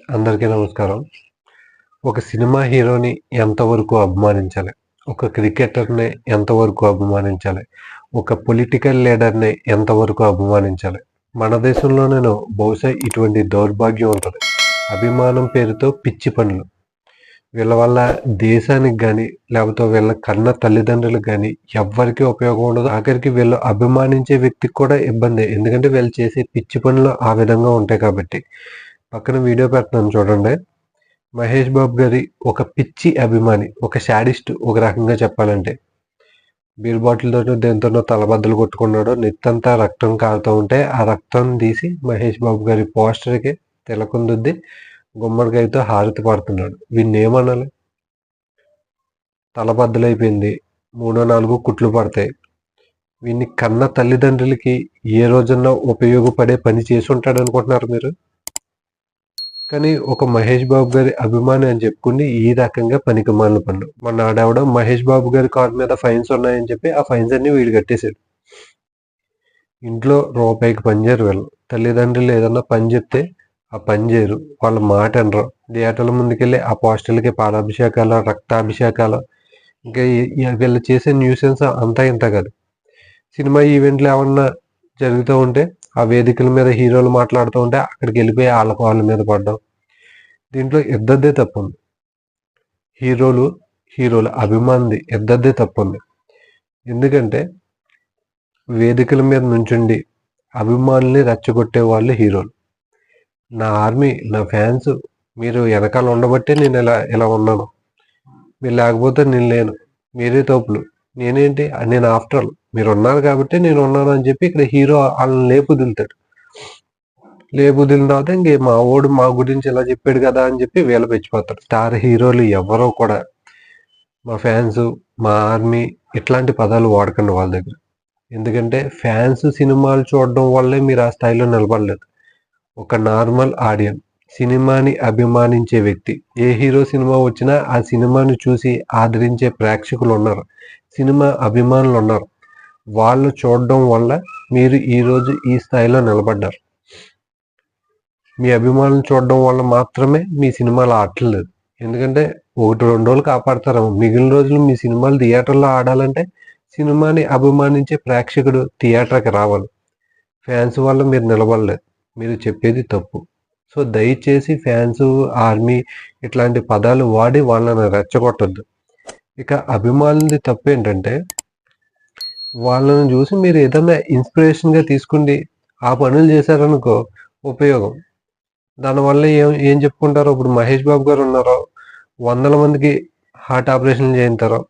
అందరికీ నమస్కారం. ఒక సినిమా హీరోని ఎంతవరకు అభిమానించాలి? ఒక క్రికెటర్ని ఎంతవరకు అభిమానించాలి? ఒక పొలిటికల్ లీడర్ని ఎంతవరకు అభిమానించాలి? మన దేశంలోనేను బహుశా ఇటువంటి దౌర్భాగ్యం ఉంటుంది. అభిమానం పేరుతో పిచ్చి పనులు. వీళ్ళ వల్ల దేశానికి కానీ లేకపోతే వీళ్ళ కన్న తల్లిదండ్రులకు కానీ ఎవ్వరికీ ఉపయోగం ఉండదు. ఆఖరికి వీళ్ళు అభిమానించే వ్యక్తికి కూడా ఇబ్బంది. ఎందుకంటే వీళ్ళు చేసే పిచ్చి పనులు ఆ విధంగా ఉంటాయి కాబట్టి. పక్కన వీడియో పెడుతున్నాను చూడండి. మహేష్ బాబు గారి ఒక పిచ్చి అభిమాని ఒక షాడిస్ట్ ఒక రకంగా చెప్పాలంటే. బీర్ బాటిల్తోనో దేంతోనో తలబద్దలు కొట్టుకున్నాడు నెత్తంతా రక్తం కారుతూ ఉంటే ఆ రక్తం తీసి మహేష్ బాబు గారి పోస్టర్కి తిలకుందుద్ది గుమ్మడికాయతో హారతి పడుతున్నాడు. వీడిని ఏమనాలి తలబద్దలైపోయింది మూడో నాలుగు కుట్లు పడతాయి. వీడిని కన్న తల్లిదండ్రులకి ఏ రోజున్నా ఉపయోగపడే పని చేసి ఉంటాడు అనుకుంటున్నారు మీరు? కానీ ఒక మహేష్ బాబు గారి అభిమాని అని చెప్పుకుని ఈ రకంగా పనికిమాలిన పనులు మొన్న ఆడవిడ మహేష్ బాబు గారి కార్ మీద ఫైన్స్ ఉన్నాయని చెప్పి ఆ ఫైన్స్ అన్ని వీడు కట్టేశాడు. ఇంట్లో రూపాయికి పనిచేరు వీళ్ళు. తల్లిదండ్రులు ఏదన్నా పని చెప్తే ఆ పని చేయరు. వాళ్ళ మాట అనరు. థియేటర్ల ముందుకెళ్ళి ఆ పోస్టర్లకి పాలాభిషేకాలు రక్తాభిషేకాలు ఇంకా వీళ్ళు చేసే న్యూసెన్స్ అంతా ఇంత కాదు. సినిమా ఈవెంట్లు ఏమన్నా జరుగుతూ ఉంటే ఆ వేదికల మీద హీరోలు మాట్లాడుతూ ఉంటే అక్కడికి వెళ్ళిపోయి వాళ్ళ వాళ్ళ మీద పడ్డం. దీంట్లో ఇద్దరిదే తప్పు ఉంది హీరోలు హీరోలు అభిమానిది ఇద్దరిదే తప్పు ఉంది ఎందుకంటే వేదికల మీద నుంచుండి అభిమానుల్ని రెచ్చగొట్టే వాళ్ళు హీరోలు. నా ఆర్మీ నా ఫ్యాన్స్ మీరు వెనకాల ఉండబట్టే నేను ఇలా ఇలా ఉన్నాను. మీరు లేకపోతే నేను లేను. మీరే తోపులు. నేనేంటి నేను ఆఫ్టర్ ఆల్ మీరు ఉన్నారు కాబట్టి నేను ఉన్నాను అని చెప్పి ఇక్కడ హీరో వాళ్ళని లేపుదిలుతాడు లేపుదిలిన తర్వాత ఇంక మా ఓడు మా గురించి ఇలా చెప్పాడు కదా అని చెప్పి వేల పెంచిపోతాడు. స్టార్ హీరోలు ఎవరో కూడా మా ఫ్యాన్స్ మా ఆర్మీ ఇట్లాంటి పదాలు వాడకండి వాళ్ళ దగ్గర. ఎందుకంటే ఫ్యాన్స్ సినిమాలు చూడడం వల్లే మీరు ఆ స్థాయిలో నిలబడలేదు. ఒక నార్మల్ ఆడియన్ సినిమాని అభిమానించే వ్యక్తి ఏ హీరో సినిమా వచ్చినా ఆ సినిమాని చూసి ఆదరించే ప్రేక్షకులు ఉన్నారు. సినిమా అభిమానులు ఉన్నారు వాళ్ళు చూడడం వల్ల మీరు ఈరోజు ఈ స్థాయిలో నిలబడ్డారు. మీ అభిమానులు చూడడం వల్ల మాత్రమే మీ సినిమాలు ఆడలేదు ఎందుకంటే ఒకటి రెండు రోజులు కాపాడతారు. మిగిలిన రోజులు మీ సినిమాలు థియేటర్లో ఆడాలంటే సినిమాని అభిమానించే ప్రేక్షకుడు థియేటర్కి రావాలి. ఫ్యాన్స్ వల్ల మీరు నిలబడలేదు. మీరు చెప్పేది తప్పు. సో దయచేసి ఫ్యాన్స్ ఆర్మీ ఇట్లాంటి పదాలు వాడి వాళ్ళని రెచ్చగొట్టద్దు. ఇక అభిమానులది తప్పు ఏంటంటే వాళ్ళని చూసి మీరు ఏదైనా ఇన్స్పిరేషన్గా తీసుకుండి. ఆ పనులు చేశారనుకో ఉపయోగం. దానివల్ల ఏం ఏం చెప్పుకుంటారో ఇప్పుడు మహేష్ బాబు గారు ఉన్నారో వందల మందికి హార్ట్ ఆపరేషన్ చేయించారో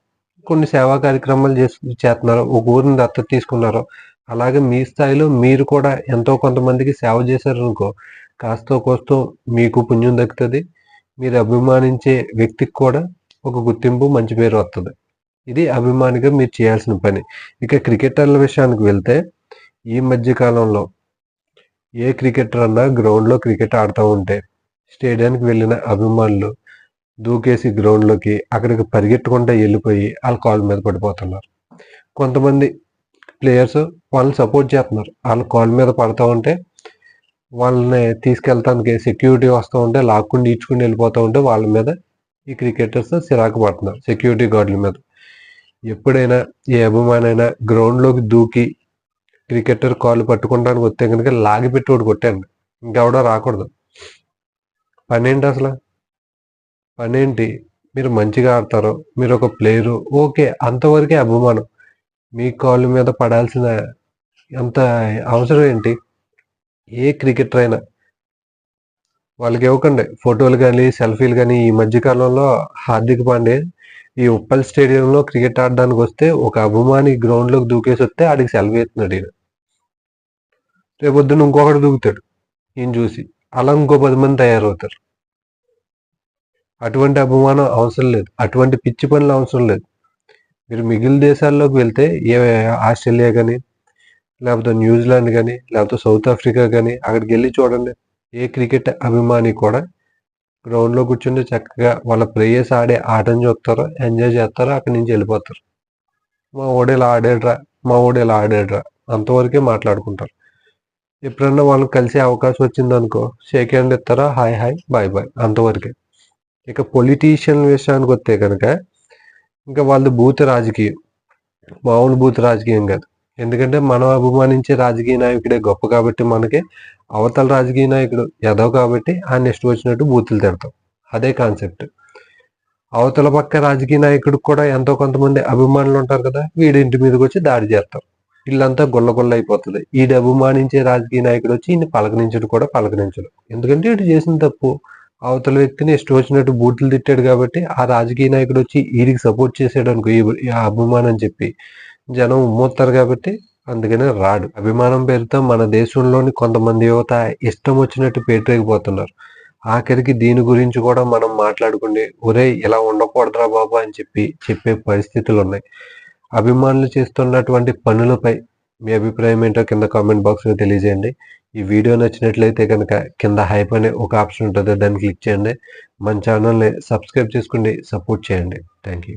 కొన్ని సేవా కార్యక్రమాలు చేసి చేస్తున్నారు ఒక ఊరిని దత్తత తీసుకున్నారు అలాగే మీ స్థాయిలో మీరు కూడా ఎంతో కొంతమందికి సేవ చేశారనుకో కాస్తో కోస్తో మీకు పుణ్యం దక్కుతుంది. మీరు అభిమానించే వ్యక్తికి కూడా ఒక గుర్తింపు మంచి పేరు వస్తుంది ఇది అభిమానిగా మీరు చేయాల్సిన పని. ఇక క్రికెటర్ల విషయానికి వెళ్తే ఈ మధ్య కాలంలో ఏ క్రికెటర్ అన్నా గ్రౌండ్లో క్రికెట్ ఆడుతూ ఉంటే స్టేడియానికి వెళ్ళిన అభిమానులు దూకేసి గ్రౌండ్లోకి అక్కడికి పరిగెట్టుకుంటూ వెళ్ళిపోయి వాళ్ళ కాల్ మీద పడిపోతున్నారు. కొంతమంది ప్లేయర్స్ వాళ్ళని సపోర్ట్ చేస్తున్నారు. వాళ్ళ కాల్ మీద పడుతూ ఉంటే వాళ్ళని తీసుకెళ్తానికి సెక్యూరిటీ వస్తూ ఉంటే లాక్కుండా ఈడ్చుకుని వెళ్ళిపోతూ ఉంటే వాళ్ళ మీద ఈ క్రికెటర్స్ సిరాకు పడుతున్నారు సెక్యూరిటీ గార్డుల మీద. ఎప్పుడైనా ఏ అభిమానైనా గ్రౌండ్లోకి దూకి క్రికెటర్ కాలు పట్టుకోవడానికి వస్తే కనుక లాగిపెట్టి ఒకటి కొట్టండి ఇంకెవడో రాకూడదు. పనేంటి అసలు? పనేంటి? మీరు మంచిగా ఆడతారు మీరు ఒక ప్లేయరు ఓకే అంతవరకే అభిమానం. మీ కాళ్ళ మీద పడాల్సిన అంత అవసరం ఏంటి? ఏ క్రికెటర్ అయినా వాళ్ళకి ఇవ్వకండి. ఫోటోలు కానీ సెల్ఫీలు కానీ ఈ మధ్య కాలంలో హార్దిక్ పాండే ఈ ఉప్పల్ స్టేడియంలో క్రికెట్ ఆడడానికి వస్తే ఒక అభిమాని గ్రౌండ్లోకి దూకేసి వస్తే ఆడికి సెల్ఫీ ఎత్తున్నాడు ఈయన. రేపొద్దున ఇంకొకటి దూకుతాడు ఈయన చూసి. అలా ఇంకో పది మంది తయారవుతారు. అటువంటి అభిమానం అవసరం లేదు. అటువంటి పిచ్చి పనులు అవసరం లేదు. మీరు మిగిలిన దేశాల్లోకి వెళ్తే ఏ ఆస్ట్రేలియా కానీ లేకపోతే న్యూజిలాండ్ కానీ లేకపోతే సౌత్ ఆఫ్రికా కానీ అక్కడికి వెళ్ళి చూడండి. ఏ క్రికెట్ అభిమాని కూడా గ్రౌండ్లో కూర్చుని చక్కగా వాళ్ళ ప్లేయర్స్ ఆడే ఆటను చూస్తారో ఎంజాయ్ చేస్తారో అక్కడి నుంచి వెళ్ళిపోతారు. మా ఓడు ఇలా ఆడాడురా మా ఓడు ఇలా ఆడాడురా అంతవరకే మాట్లాడుకుంటారు. ఎప్పుడన్నా వాళ్ళు కలిసే అవకాశం వచ్చిందనుకో షేక్ హ్యాండ్ ఇస్తారా హాయ్ హాయ్ బాయ్ బాయ్ అంతవరకే. ఇక పొలిటీషియన్ విషయానికి వస్తే కనుక ఇంకా వాళ్ళది బూత్ రాజకీయం. మామూలు బూత్ రాజకీయం కాదు. ఎందుకంటే మనం అభిమానించే రాజకీయ నాయకుడే గొప్ప కాబట్టి మనకి అవతల రాజకీయ నాయకుడు ఎదవ కాబట్టి ఆయన ఇష్టం వచ్చినట్టు బూతులు తిడతాం. అదే కాన్సెప్ట్. అవతల పక్క రాజకీయ నాయకుడికి కూడా ఎంతో కొంతమంది అభిమానులు ఉంటారు కదా వీడి ఇంటి మీదకి వచ్చి దాడి చేస్తారు. వీళ్ళంతా గుల్ల గుల్ల అయిపోతుంది ఈడు అభిమానించే రాజకీయ నాయకుడు వచ్చి ఈయన పలకరించడు కూడా పలకరించడు. ఎందుకంటే వీడు చేసిన తప్పు. అవతల వ్యక్తిని ఇష్టం వచ్చినట్టు బూతులు తిట్టాడు కాబట్టి ఆ రాజకీయ నాయకుడు వచ్చి వీడికి సపోర్ట్ చేసాడు అనుకో ఈ- ఈ అభిమానం చెప్పి జనం ఉమ్మొత్తారు కాబట్టి అందుకనే రాడు. అభిమానం పేరుతో మన దేశంలోని కొంతమంది యువత ఇష్టం వచ్చినట్టు పేటరేగిపోతున్నారు ఆఖరికి దీని గురించి కూడా మనం మాట్లాడుకుంటే ఒరే ఇలా ఉండకూడదురా బాబా అని చెప్పి చెప్పే పరిస్థితులు ఉన్నాయి అభిమానులు చేస్తున్నటువంటి పనులపై మీ అభిప్రాయం ఏంటో కింద కామెంట్ బాక్స్లో తెలియజేయండి. ఈ వీడియో నచ్చినట్లయితే కనుక కింద హైప్ అనే ఒక ఆప్షన్ ఉంటుంది దాన్ని క్లిక్ చేయండి. మన ఛానల్ని సబ్స్క్రైబ్ చేసుకోండి సపోర్ట్ చేయండి. Thank you